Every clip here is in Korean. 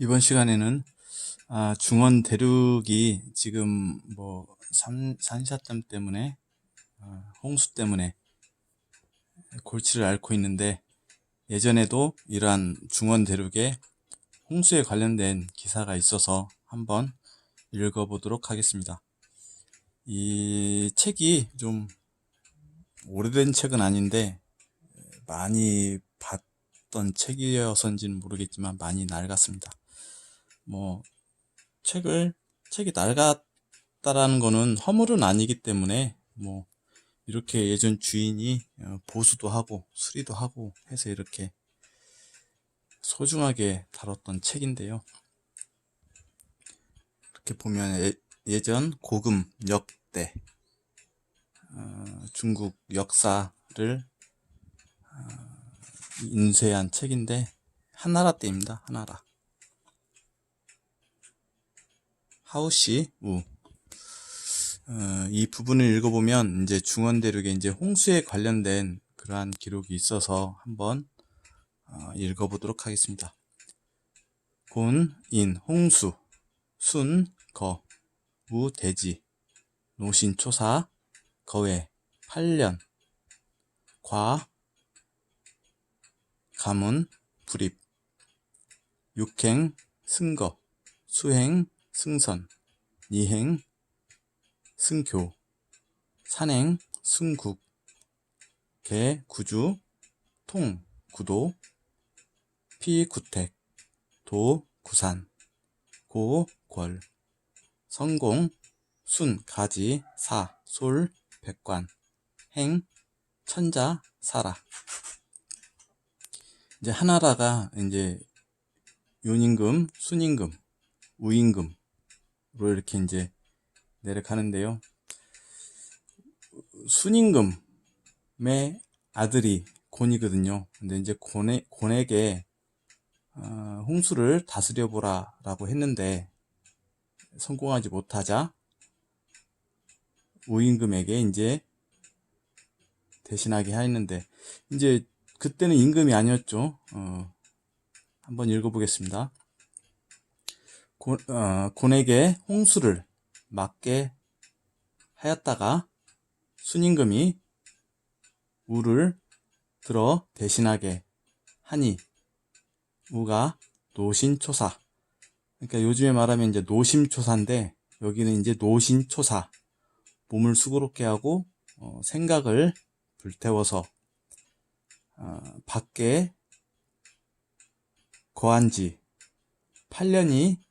이번 시간에는 아, 중원 대륙이 지금 뭐 산, 산샤댐 때문에 아, 홍수 때문에 골치를 앓고 있는데 예전에도 이러한 중원 대륙에 홍수에 관련된 기사가 있어서 한번 읽어보도록 하겠습니다. 이 책이 좀 오래된 책은 아닌데 많이 봤던 책이어서인지는 모르겠지만 많이 낡았습니다. 뭐 책을 책이 낡았다라는 거는 허물은 아니기 때문에 뭐 이렇게 예전 주인이 어, 보수도 하고 수리도 하고 해서 이렇게 소중하게 다뤘던 책인데요. 이렇게 보면 예, 전 고금 역대 어, 중국 역사를 어, 인쇄한 책인데 한나라 때입니다. 한나라. 하우시 우. 어, 이 부분을 읽어보면 이제 중원 대륙에 이제 홍수에 관련된 그러한 기록이 있어서 한번 어, 읽어보도록 하겠습니다. 곤, 인, 홍수, 순, 거, 우, 대지, 노신, 초사, 거외, 8년, 과, 가문, 불입, 육행, 승거, 수행, 승선, 이행, 승교, 산행, 승국, 개, 구주, 통, 구도, 피, 구택, 도, 구산, 고, 궐, 성공, 순, 가지, 사, 솔, 백관, 행, 천자, 사라. 이제 하나라가 이제 윤임금, 순임금, 우임금으 로 이렇게 이제 내려가는데요. 순임금의 아들이 곤이거든요. 근데 이제 곤에, 곤에게 어, 홍수를 다스려 보라라고 했는데 성공하지 못하자 우임금에게 이제 대신하게 하였는데 이제 그때는 임금이 아니었죠. 어, 한번 읽어보겠습니다. 곤, 어, 곤에게 홍수를 막게 하였다가 순임금이 우를 들어 대신하게 하니 우가 노신초사. 그러니까 요즘에 말하면 이제 노심초사인데 여기는 이제 노신초사. 몸을 수고롭게 하고 어, 생각을 불태워서 어, 밖에 거한 지 8년이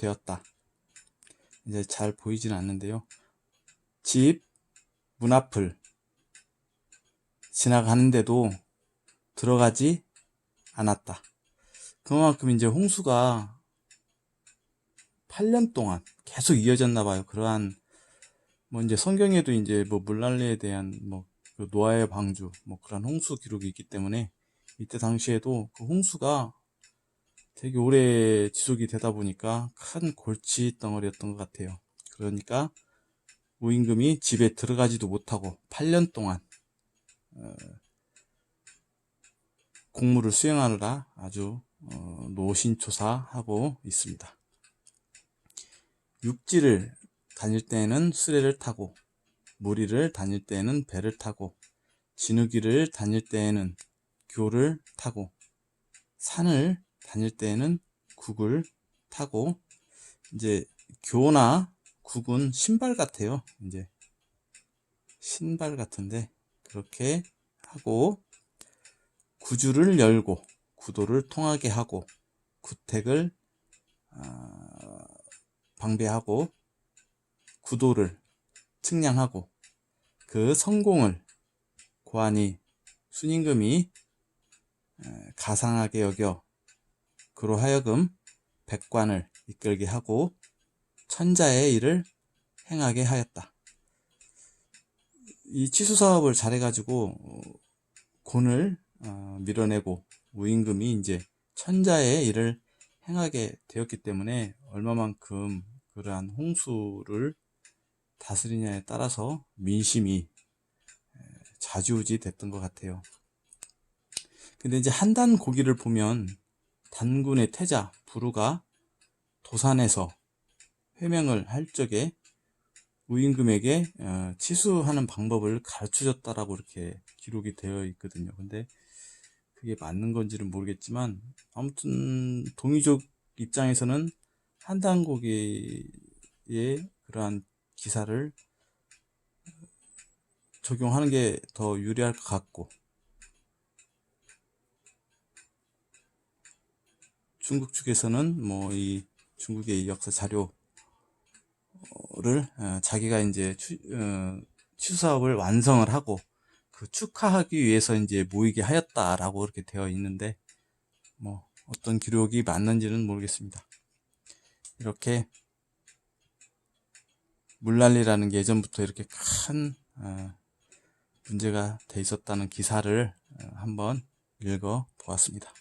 되었다. 이제 잘 보이지는 않는데요. 집 문 앞을 지나가는데도 들어가지 않았다. 그만큼 이제 홍수가 8년 동안 계속 이어졌나 봐요. 그러한 뭐 이제 성경에도 이제 뭐 물난리에 대한 뭐 노아의 방주 뭐 그런 홍수 기록이 있기 때문에 이때 당시에도 그 홍수가 되게 오래 지속이 되다 보니까 큰 골치 덩어리였던 것 같아요. 그러니까 우임금이 집에 들어가지도 못하고 8년 동안 어, 공무를 수행하느라 아주 어, 노신초사하고 있습니다. 육지를 다닐 때에는 수레를 타고 무리를 다닐 때에는 배를 타고 진흙이를 다닐 때에는 교를 타고 산을 다닐 때에는 국을 타고 이제 교나 국은 신발 같아요. 이제 신발 같은데 그렇게 하고 구주를 열고 구도를 통하게 하고 구택을 어, 방배하고 구도를 측량하고 그 성공을 고안이 순임금이 가상하게 여겨 그로 하여금 백관을 이끌게 하고 천자의 일을 행하게 하였다. 이 취수 사업을 잘해가지고 곤을 어, 밀어내고 우임금이 이제 천자의 일을 행하게 되었기 때문에 얼마만큼 그러한 홍수를 다스리냐에 따라서 민심이 자주우지 됐던 것 같아요. 근데 이제 한단 고기를 보면 단군의 태자, 부루가 도산에서 회명을 할 적에 우임금에게 어, 치수하는 방법을 가르쳐 줬다라고 이렇게 기록이 되어 있거든요. 근데 그게 맞는 건지는 모르겠지만 아무튼 동이족 입장에서는 한단고기의 그러한 기사를 적용하는 게 더 유리할 것 같고 중국 측에서는 뭐 이 중국의 이 역사 자료를 어, 자기가 이제 추, 어, 완성을 하고 그 축하하기 위해서 이제 모이게 하였다라고 이렇게 되어 있는데 뭐 어떤 기록이 맞는지는 모르겠습니다. 이렇게 물난리라는 게 예전부터 이렇게 큰 어, 문제가 돼 있었다는 기사를 어, 한번 읽어 보았습니다.